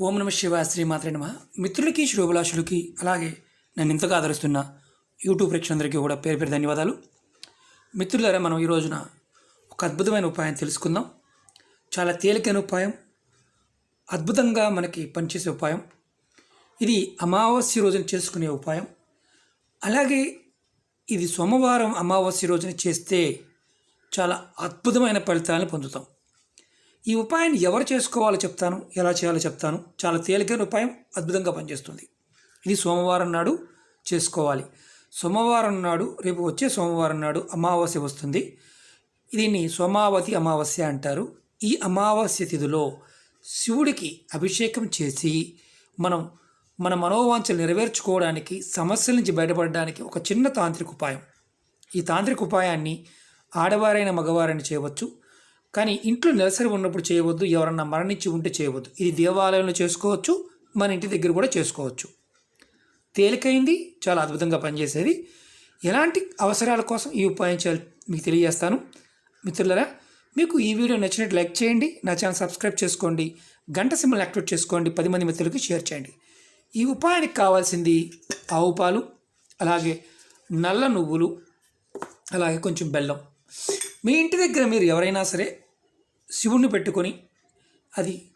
ఓం నమ శివ శ్రీమాత్రే నమ. మిత్రులకి శుభలాషులకి అలాగే నన్ను ఇంతగా ఆదరిస్తున్న యూట్యూబ్ ప్రేక్షకులందరికీ కూడా పేరు పేరు ధన్యవాదాలు. మిత్రులారా మనం ఈ రోజున ఒక అద్భుతమైన ఉపాయం తెలుసుకుందాం. చాలా తేలికైన ఉపాయం అద్భుతంగా మనకి పనిచేసే ఉపాయం. ఇది అమావాస్య రోజున చేసుకునే ఉపాయం. అలాగే ఇది సోమవారం అమావాస్య రోజున చేస్తే చాలా అద్భుతమైన ఫలితాలను పొందుతాం. ఈ ఉపాయాన్ని ఎవరు చేసుకోవాలో చెప్తాను ఎలా చేయాలో చెప్తాను. చాలా తేలికైన ఉపాయం అద్భుతంగా పనిచేస్తుంది. ఇది సోమవారం నాడు చేసుకోవాలి. సోమవారం నాడు రేపు వచ్చే సోమవారం నాడు అమావాస్య వస్తుంది. దీన్ని సోమావతి అమావాస్య అంటారు. ఈ అమావాస్య తిథిలో శివుడికి అభిషేకం చేసి మనం మన మనోవాంఛలు నెరవేర్చుకోవడానికి సమస్యల నుంచి బయటపడడానికి ఒక చిన్న తాంత్రిక ఉపాయం. ఈ తాంత్రిక ఉపాయాన్ని ఆడవారైన మగవారైన చేయవచ్చు. కానీ ఇంట్లో నెలసరి ఉన్నప్పుడు చేయవద్దు ఎవరన్నా మరణించి ఉంటే చేయవద్దు. ఇది దేవాలయంలో చేసుకోవచ్చు మన ఇంటి దగ్గర కూడా చేసుకోవచ్చు. తేలికైంది చాలా అద్భుతంగా పనిచేసేది. ఎలాంటి అవసరాల కోసం ఈ ఉపాయం చేయాలి మీకు తెలియజేస్తాను. మిత్రులరా మీకు ఈ వీడియో నచ్చినట్టు లైక్ చేయండి నా ఛానల్ సబ్స్క్రైబ్ చేసుకోండి గంట సింబల్ యాక్టివేట్ చేసుకోండి పది మంది మిత్రులకి షేర్ చేయండి. ఈ ఉపాయానికి కావాల్సింది ఆవు పాలు అలాగే నల్ల నువ్వులు అలాగే కొంచెం బెల్లం. మీ ఇంటి దగ్గర మీరు ఎవరైనా సరే శివుణ్ణి పెట్టుకొని అది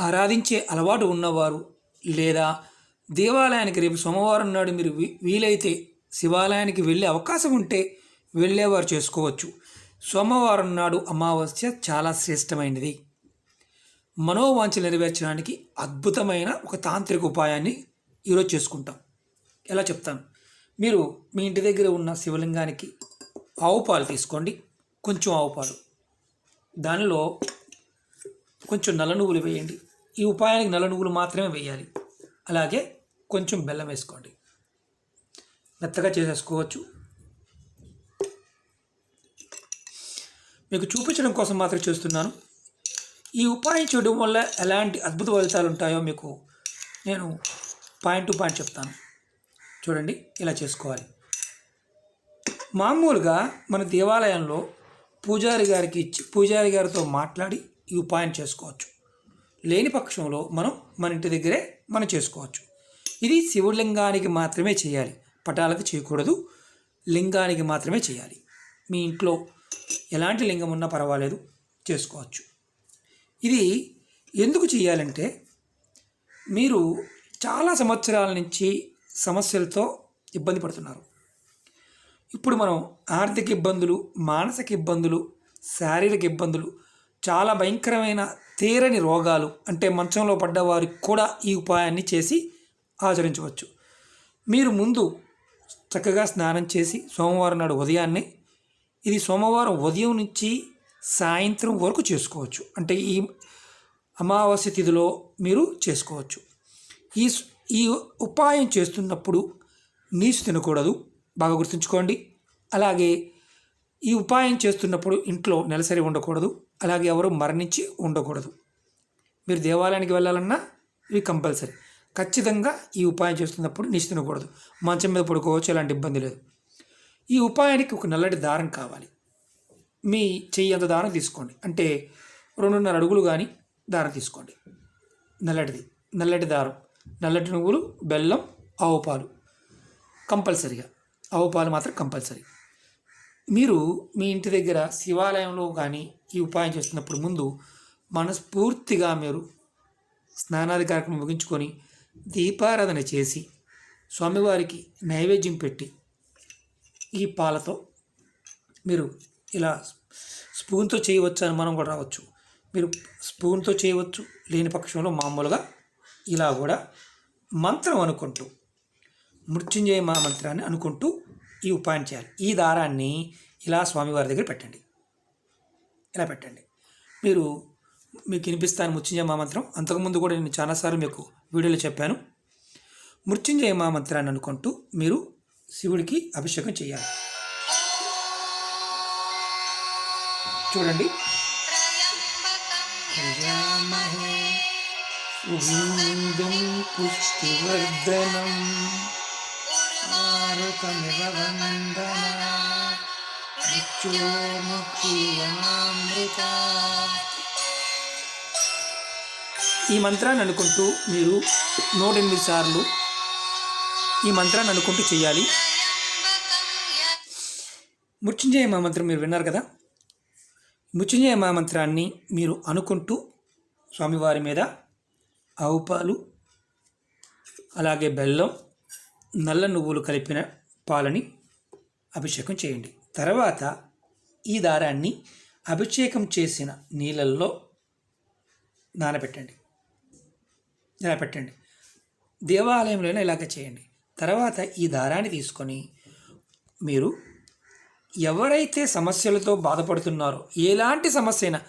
ఆరాధించే అలవాటు ఉన్నవారు లేదా దేవాలయానికి రేపు సోమవారం నాడు మీరు వీ- వీలైతే శివాలయానికి వెళ్ళే అవకాశం ఉంటే వెళ్ళేవారు చేసుకోవచ్చు. సోమవారం నాడు అమావాస్య చాలా శ్రేష్టమైనది. మనోవాంఛ నెరవేర్చడానికి అద్భుతమైన ఒక తాంత్రిక ఉపాయాన్ని ఈరోజు చేసుకుంటాం. ఎలా చెప్తాను? మీరు మీ ఇంటి దగ్గర ఉన్న శివలింగానికి ఆవు పాలు తీసుకోండి. కొంచెం ఆవు పాలు. దానిలో కొంచెం నల్ల నువ్వులు వేయండి. ఈ ఉపాయానికి నల్ల నువ్వులు మాత్రమే వేయాలి. అలాగే కొంచెం బెల్లం వేసుకోండి. మెత్తగా చేసేసుకోవచ్చు. మీకు చూపించడం కోసం మాత్రం చేస్తున్నాను. ఈ ఉపాయం చేయడం వల్ల ఎలాంటి అద్భుత ఫలితాలు ఉంటాయో మీకు నేను పాయింట్ టు పాయింట్ చెప్తాను. చూడండి ఇలా చేసుకోవాలి. మామూలుగా మన దేవాలయంలో పూజారి గారికి ఇచ్చి పూజారి గారితో మాట్లాడి ఈ ఉపాయం చేసుకోవచ్చు. లేని పక్షంలో మనం మన ఇంటి దగ్గరే మనం చేసుకోవచ్చు. ఇది శివలింగానికి మాత్రమే చేయాలి. పటాలకు చేయకూడదు. లింగానికి మాత్రమే చేయాలి. మీ ఇంట్లో ఎలాంటి లింగం ఉన్నా పర్వాలేదు. చేసుకోవచ్చు. ఇది ఎందుకు చేయాలంటే మీరు చాలా సంవత్సరాల నుంచి సమస్యలతో ఇబ్బంది పడుతున్నారు. ఇప్పుడు మనం ఆర్థిక ఇబ్బందులు మానసిక ఇబ్బందులు శారీరక ఇబ్బందులు చాలా భయంకరమైన తీరని రోగాలు అంటే మంచంలో పడ్డ వారికి కూడా ఈ ఉపాయాన్ని చేసి ఆచరించవచ్చు. మీరు ముందు చక్కగా స్నానం చేసి సోమవారం నాడు ఉదయాన్నే ఇది సోమవారం ఉదయం నుంచి సాయంత్రం వరకు చేసుకోవచ్చు. అంటే ఈ అమావాస్య తిథిలో మీరు చేసుకోవచ్చు. ఈ ఈ ఉపాయం చేస్తున్నప్పుడు నీచు తినకూడదు. బాగా గుర్తుంచుకోండి. అలాగే ఈ ఉపాయం చేస్తున్నప్పుడు ఇంట్లో నెలసరి ఉండకూడదు. అలాగే ఎవరు మరణించి ఉండకూడదు. మీరు దేవాలయానికి వెళ్ళాలన్నా ఇవి కంపల్సరీ. ఖచ్చితంగా ఈ ఉపాయం చేస్తున్నప్పుడు నిశ్చితనకూడదు మంచం మీద పడుకోవచ్చు ఎలాంటి ఇబ్బంది లేదు. ఈ ఉపాయానికి ఒక నల్లటి దారం కావాలి. మీ చెయ్యి అంత దారం తీసుకోండి. అంటే రెండున్నర అడుగులు కానీ దారం తీసుకోండి. నల్లటిది. నల్లటి దారం. నల్లటి నువ్వులు బెల్లం ఆవు పాలు. కంపల్సరిగా. ఆవు పాలు మాత్రం కంపల్సరీ. మీరు మీ ఇంటి దగ్గర శివాలయంలో కానీ ఈ ఉపాయం చేస్తున్నప్పుడు ముందు మనస్ఫూర్తిగా మీరు స్నానాది కార్యక్రమం ముగించుకొని దీపారాధన చేసి స్వామివారికి నైవేద్యం పెట్టి ఈ పాలతో మీరు ఇలా స్పూన్తో చేయవచ్చు అని మనం కూడా రావచ్చు. మీరు స్పూన్తో చేయవచ్చు లేని పక్షంలో మామూలుగా ఇలా కూడా మంత్రం అనుకుంటూ మృత్యుంజయ మా మంత్రాన్ని అనుకుంటూ ఈ ఉపాయం చేయాలి. ఈ దారాన్ని ఇలా స్వామివారి దగ్గర పెట్టండి. ఇలా పెట్టండి. మీరు మీకు వినిపిస్తాను మృత్యుంజయ మహామంత్రం? అంతకుముందు కూడా నేను చాలాసార్లు మీకు వీడియోలో చెప్పాను. మృత్యుంజయ మహామంత్రాన్ని అనుకుంటూ మీరు శివుడికి అభిషేకం చేయాలి. చూడండి. పుష్టివర్ధనం. ఈ మంత్రాన్ని అనుకుంటూ మీరు నూట ఎనిమిది సార్లు ఈ మంత్రాన్ని అనుకుంటూ చేయాలి. మృత్యుంజయ మహామంత్రం మీరు విన్నారు కదా? మృత్యుంజయ మహామంత్రాన్ని మీరు అనుకుంటూ స్వామివారి మీద ఆవు పాలు అలాగే బెల్లం నల్ల నువ్వులు కలిపిన పాలని అభిషేకం చేయండి. తర్వాత ఈ దారాన్ని అభిషేకం చేసిన నీళ్ళల్లో నానబెట్టండి. నానబెట్టండి. దేవాలయంలోనే ఇలాగ చేయండి. తర్వాత ఈ దారాన్ని తీసుకొని మీరు ఎవరైతే సమస్యలతో బాధపడుతున్నారో ఎలాంటి సమస్య అయినా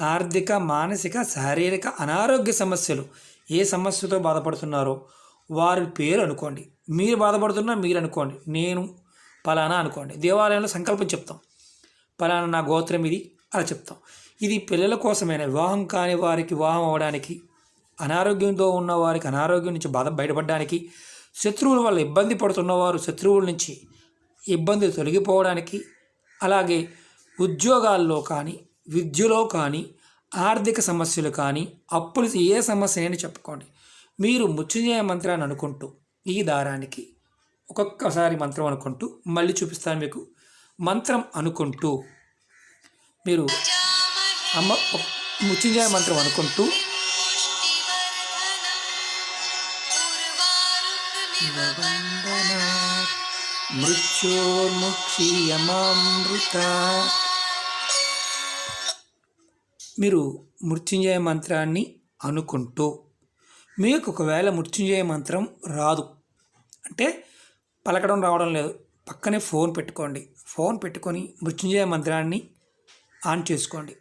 ఆర్థిక మానసిక శారీరక అనారోగ్య సమస్యలు ఏ సమస్యతో బాధపడుతున్నారో వారి పేరు అనుకోండి. మీరు బాధపడుతున్నా మీరు అనుకోండి. నేను పలానా అనుకోండి. దేవాలయంలో సంకల్పం చెప్తాం. పలానా నా గోత్రం ఇది అలా చెప్తాం. ఇది పిల్లల కోసమైన? వివాహం కాని వారికి వివాహం అవ్వడానికి అనారోగ్యంతో ఉన్న వారికి అనారోగ్యం నుంచి బాధ బయటపడడానికి శత్రువుల వల్ల ఇబ్బంది పడుతున్నవారు శత్రువుల నుంచి ఇబ్బంది తొలగిపోవడానికి అలాగే ఉద్యోగాల్లో కానీ విద్యలో కానీ ఆర్థిక సమస్యలు కానీ అప్పులు ఏ సమస్య అని చెప్పుకోండి. మీరు మృత్యుంజయ మంత్రాన్ని అనుకుంటూ ఈ దారానికి ఒక్కొక్కసారి మంత్రం అనుకుంటూ మళ్ళీ చూపిస్తాను మీకు. మంత్రం అనుకుంటూ మీరు అమ్మ ముచ్చింజాయ మంత్రం అనుకుంటూ మృత్యోర్ముక్షీయమామృత. మీరు మృత్యుంజయ మంత్రాన్ని అనుకుంటూ మీకు ఒకవేళ మృత్యుంజయ మంత్రం రాదు అంటే పలకడం రావడం లేదు. పక్కనే ఫోన్ పెట్టుకోండి. ఫోన్ పెట్టుకొని మృత్యుంజయ మంత్రాన్ని ఆన్ చేసుకోండి.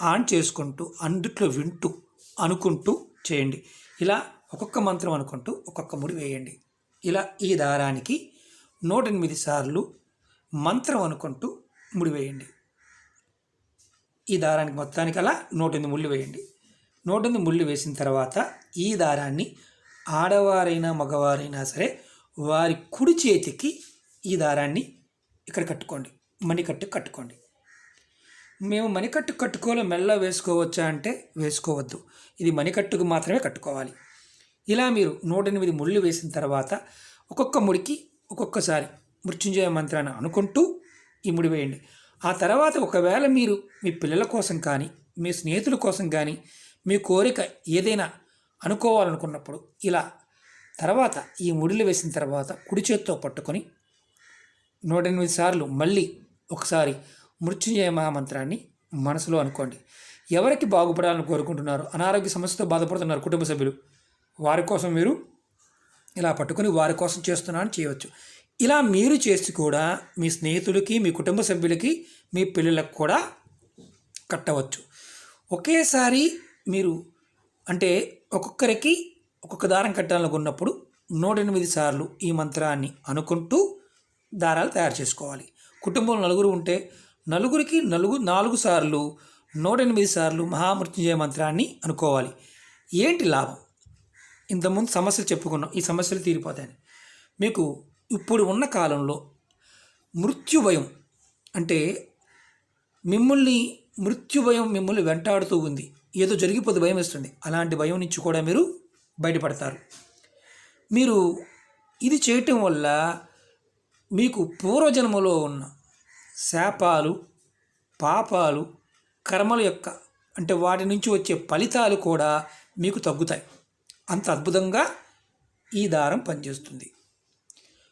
ఆన్ చేసుకుంటూ అందుట్లో వింటూ అనుకుంటూ చేయండి. ఇలా ఒక్కొక్క మంత్రం అనుకుంటూ ఒక్కొక్క ముడి వేయండి. ఇలా ఈ దారానికి నూట ఎనిమిది సార్లు మంత్రం అనుకుంటూ ముడి వేయండి. ఈ దారానికి మొత్తానికి అలా నూట ఎనిమిది ముళ్ళు వేయండి. నూట ఎనిమిది ముళ్ళు వేసిన తర్వాత ఈ దారాన్ని ఆడవారైనా మగవారైనా సరే వారి కుడి చేతికి ఈ దారాన్ని ఇక్కడ కట్టుకోండి. మణికట్టు కట్టుకోండి. మేము మణికట్టు కట్టుకోలో మెల్ల వేసుకోవచ్చా అంటే వేసుకోవద్దు. ఇది మణికట్టుకు మాత్రమే కట్టుకోవాలి. ఇలా మీరు నూట ఎనిమిది ముళ్ళు వేసిన తర్వాత ఒక్కొక్క ముడికి ఒక్కొక్కసారి మృత్యుంజయ మంత్రాన్ని అనుకుంటూ ఈ ముడి వేయండి. ఆ తర్వాత ఒకవేళ మీరు మీ పిల్లల కోసం కానీ మీ స్నేహితుల కోసం కానీ మీ కోరిక ఏదైనా అనుకోవాలనుకున్నప్పుడు ఇలా తర్వాత ఈ ముడిలు వేసిన తర్వాత కుడి చేత్తో పట్టుకొని నూట ఎనిమిది సార్లు మళ్ళీ ఒకసారి మృత్యుంజయ మహామంత్రాన్ని మనసులో అనుకోండి. ఎవరికి బాగుపడాలని కోరుకుంటున్నారు? అనారోగ్య సమస్యతో బాధపడుతున్నారు కుటుంబ సభ్యులు. వారి కోసం మీరు ఇలా పట్టుకొని వారి కోసం చేస్తున్నాను చేయవచ్చు. ఇలా మీరు చేసి కూడా మీ స్నేహితులకి మీ కుటుంబ సభ్యులకి మీ పిల్లలకు కూడా కట్టవచ్చు. ఒకేసారి మీరు అంటే ఒక్కొక్కరికి ఒక్కొక్క దారం కట్టాలనుకున్నప్పుడు నూట ఎనిమిది సార్లు ఈ మంత్రాన్ని అనుకుంటూ దారాలు తయారు చేసుకోవాలి. కుటుంబంలో నలుగురు ఉంటే నలుగురికి నలుగు నాలుగు సార్లు నూట ఎనిమిది సార్లు మహామృత్యుంజయ మంత్రాన్ని అనుకోవాలి. ఏంటి లాభం? ఇంతకుముందు సమస్యలు చెప్పుకున్నాం. ఈ సమస్యలు తీరిపోతాయని. మీకు ఇప్పుడు ఉన్న కాలంలో మృత్యు భయం అంటే మిమ్మల్ని మృత్యు భయం మిమ్మల్ని వెంటాడుతూ ఉంది. ఏదో జరిగిపోతే భయం వేస్తుంది. అలాంటి భయం నుంచి కూడా మీరు బయటపడతారు. మీరు ఇది చేయటం వల్ల మీకు పూర్వజన్మలో ఉన్న శాపాలు పాపాలు కర్మల యొక్క అంటే వాటి నుంచి వచ్చే ఫలితాలు కూడా మీకు తగ్గుతాయి. అంత అద్భుతంగా ఈ దారం పనిచేస్తుంది.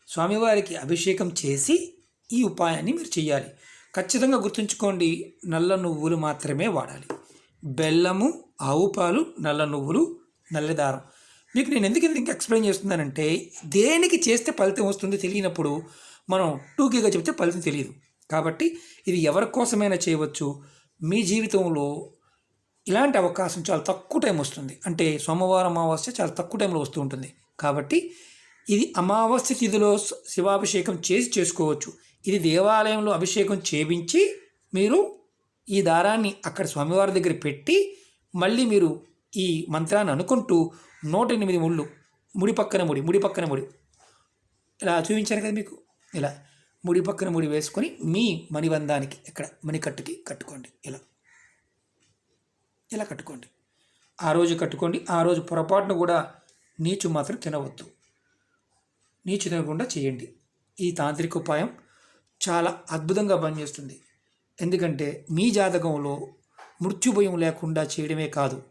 స్వామివారికి అభిషేకం చేసి ఈ ఉపాయాన్ని మీరు చేయాలి ఖచ్చితంగా గుర్తుంచుకోండి నల్ల నువ్వులు మాత్రమే వాడాలి. బెల్లము ఆవు పాలు నల్ల నువ్వులు నల్ల దారం మీకు నేను ఎందుకు ఎందుకు ఎక్స్ప్లెయిన్ చేస్తున్నానంటే దేనికి చేస్తే ఫలితం వస్తుందో తెలియనప్పుడు మనం టూకీగా చెప్తే ఫలితం తెలియదు. కాబట్టి ఇది ఎవరి కోసమైనా చేయవచ్చు. మీ జీవితంలో ఇలాంటి అవకాశం చాలా తక్కువ టైం వస్తుంది. అంటే సోమవారం అమావాస్య చాలా తక్కువ టైంలో వస్తూ ఉంటుంది. కాబట్టి ఇది అమావాస్య తిథిలో శివాభిషేకం చేసి చేసుకోవచ్చు. ఇది దేవాలయంలో అభిషేకం చేయించి మీరు ఈ దారాన్ని అక్కడ స్వామివారి దగ్గర పెట్టి మళ్ళీ మీరు ఈ మంత్రాన్ని అనుకుంటూ నూట ఎనిమిది ముళ్ళు. ముడి పక్కన ముడి ముడి పక్కన ముడి. ఇలా చూపించాను కదా మీకు? ఇలా ముడి పక్కన ముడి వేసుకొని మీ మణిబంధానికి ఇక్కడ మణికట్టుకి కట్టుకోండి. ఇలా. ఇలా కట్టుకోండి. ఆ రోజు కట్టుకోండి. ఆ రోజు పొరపాటును కూడా నీచు మాత్రం తినవద్దు. నీచు తినకుండా చేయండి. ఈ తాంత్రిక ఉపాయం చాలా అద్భుతంగా పనిచేస్తుంది. ఎందుకంటే మీ జాతకంలో మృత్యుభయం లేకుండా చేయడమే కాదు.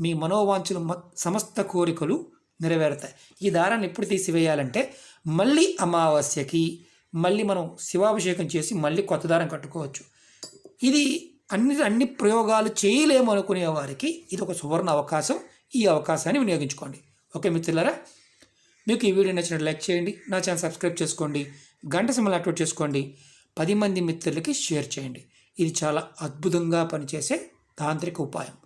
మీ మనోవాంఛలు మ- సమస్త కోరికలు నెరవేరుతాయి. ఈ దారాన్ని ఎప్పుడు తీసివేయాలంటే మళ్ళీ అమావాస్యకి మళ్ళీ మనం శివాభిషేకం చేసి మళ్ళీ కొత్త దారం కట్టుకోవచ్చు. ఇది అన్ని అన్ని ప్రయోగాలు చేయలేము అనుకునే వారికి ఇది ఒక సువర్ణ అవకాశం. ఈ అవకాశాన్ని వినియోగించుకోండి. ఓకే మిత్రులారా? మీకు ఈ వీడియో నచ్చినట్టు లైక్ చేయండి. నా ఛానల్ సబ్స్క్రైబ్ చేసుకోండి. గంట సమయం యాక్టివేట్ చేసుకోండి. పది మంది మిత్రులకి షేర్ చేయండి. ఇది చాలా అద్భుతంగా పనిచేసే తాంత్రిక ఉపాయం.